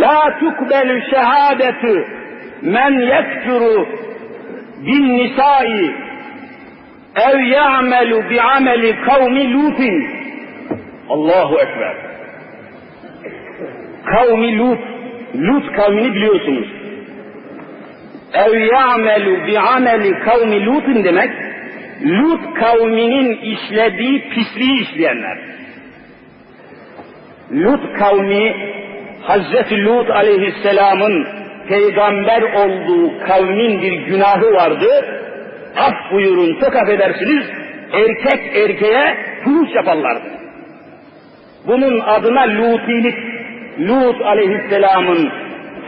La tukbelu şehadetü men yekfuru bin nisai ev ya'melu bi ameli kavmi Lut'in. Allahu Ekber. Kavmi Lut. Lut kavmini biliyorsunuz. Ev ya'melu bi ameli kavmi Lut'in demek, Lut kavminin işlediği pisliği işleyenler. Lut kavmi, Hazreti Lut aleyhisselamın peygamber olduğu kavmin bir günahı vardı. Af buyurun, çok affedersiniz, erkek erkeğe fuhuş yaparlardı. Bunun adına Lutilik, Lut aleyhisselamın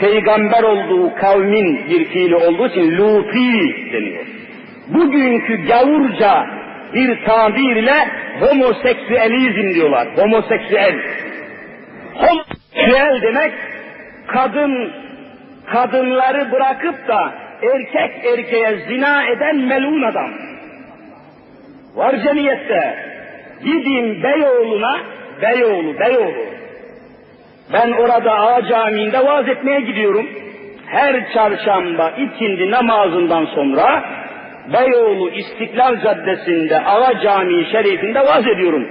peygamber olduğu kavmin bir fiili olduğu için Luti deniyor. Bugünkü gavurca bir tabirle homoseksüelizm diyorlar. Homoseksüel. Homoseksüel demek kadın kadınları bırakıp da erkek erkeğe zina eden melun adam. Var cemiyette. Gideyim Beyoğlu'na, Beyoğlu, Beyoğlu. Ben orada Ağa Camii'nde vaaz etmeye gidiyorum. Her çarşamba ikindi namazından sonra Beyoğlu İstiklal Caddesi'nde Ağa Camii Şerifinde vaaz ediyorum.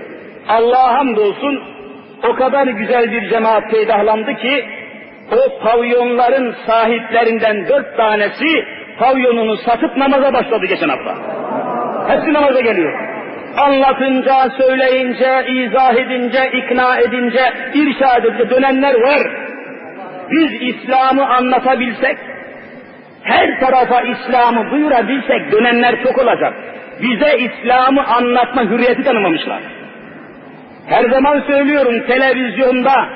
Allah'a hamdolsun o kadar güzel bir cemaat peydahlandı ki o pavyonların sahiplerinden dört tanesi pavyonunu satıp namaza başladı geçen hafta. Hepsi namaza geliyor. Anlatınca, söyleyince, izah edince, ikna edince, irşad edince dönenler var. Biz İslam'ı anlatabilsek, her tarafa İslam'ı duyurabilsek dönenler çok olacak. Bize İslam'ı anlatma hürriyeti tanımamışlar. Her zaman söylüyorum televizyonda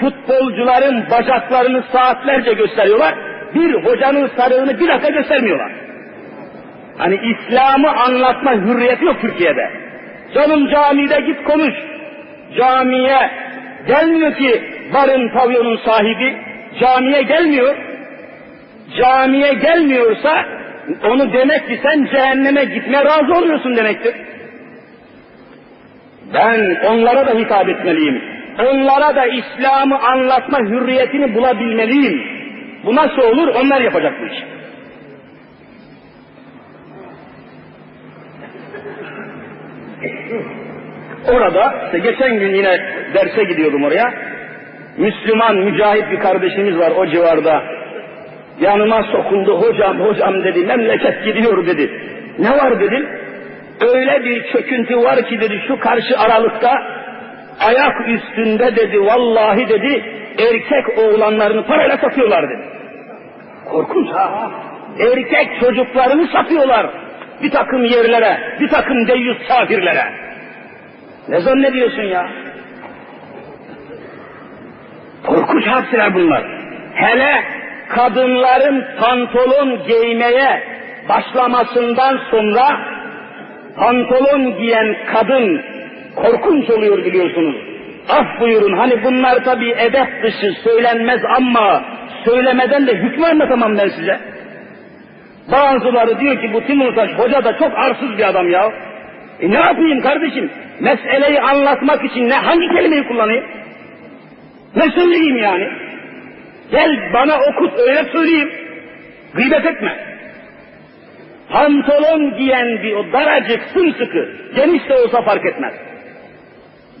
futbolcuların bacaklarını saatlerce gösteriyorlar. Bir hocanın sarığını bir dakika göstermiyorlar. Hani İslam'ı anlatma hürriyeti yok Türkiye'de. Canım camide git konuş. Camiye gelmiyor ki barın pavyonun sahibi. Camiye gelmiyor. Camiye gelmiyorsa onu demek ki sen cehenneme gitmeye razı oluyorsun demektir. Ben onlara da hitap etmeliyim. Onlara da İslam'ı anlatma hürriyetini bulabilmeliyim. Bu nasıl olur? Onlar yapacak bu işi. Orada, işte geçen gün yine derse gidiyordum oraya. Müslüman, mücahit bir kardeşimiz var o civarda. Yanıma sokuldu, hocam, hocam dedi, memleket gidiyor dedi. Ne var dedim. Öyle bir çöküntü var ki dedi, şu karşı aralıkta ayak üstünde dedi, vallahi dedi, erkek oğlanlarını parayla satıyorlar dedi. Korkunç ha. Erkek çocuklarını satıyorlar. Bir takım yerlere, bir takım deyyus kafirlere. Ne zannediyorsun ya? Korkunç hadiseler bunlar. Hele kadınların pantolon giymeye başlamasından sonra pantolon giyen kadın korkunç oluyor biliyorsunuz. Af buyurun hani bunlar tabi edep dışı söylenmez ama söylemeden de hükmü anlatamam ben size. Bazıları diyor ki bu Timurtaş hoca da çok arsız bir adam ya. E ne yapayım kardeşim? Meseleyi anlatmak için ne hangi kelimeyi kullanayım? Ne söyleyeyim yani? Gel bana okut öyle söyleyeyim. Gıybet etme. Pantolon giyen bir o daracık sımsıkı, geniş de olsa fark etmez.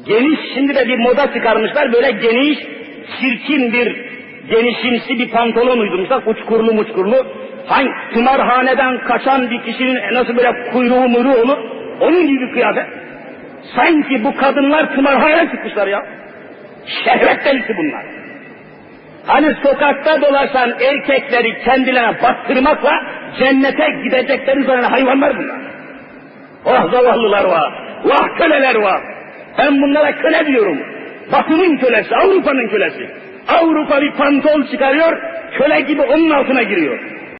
Geniş, şimdi de bir moda çıkarmışlar, böyle geniş, çirkin bir, genişimsi bir pantolon uydurmuşlar, uçkurlu muçkurlu. Hangi tımarhaneden kaçan bir kişinin nasıl böyle kuyruğu muyruğu olur, onun gibi kıyafet. Sanki bu kadınlar tımarhaneye çıkmışlar ya. Şehvet delisi bunlar. Hani sokakta dolaşan erkekleri kendilerine baktırmakla cennete gidecekleri zaten hayvanlar bunlar. Oh zavallılar var, vah köleler var. Ben bunlara köle diyorum. Batının kölesi, Avrupa'nın kölesi. Avrupa bir pantol çıkarıyor, köle gibi onun altına giriyor.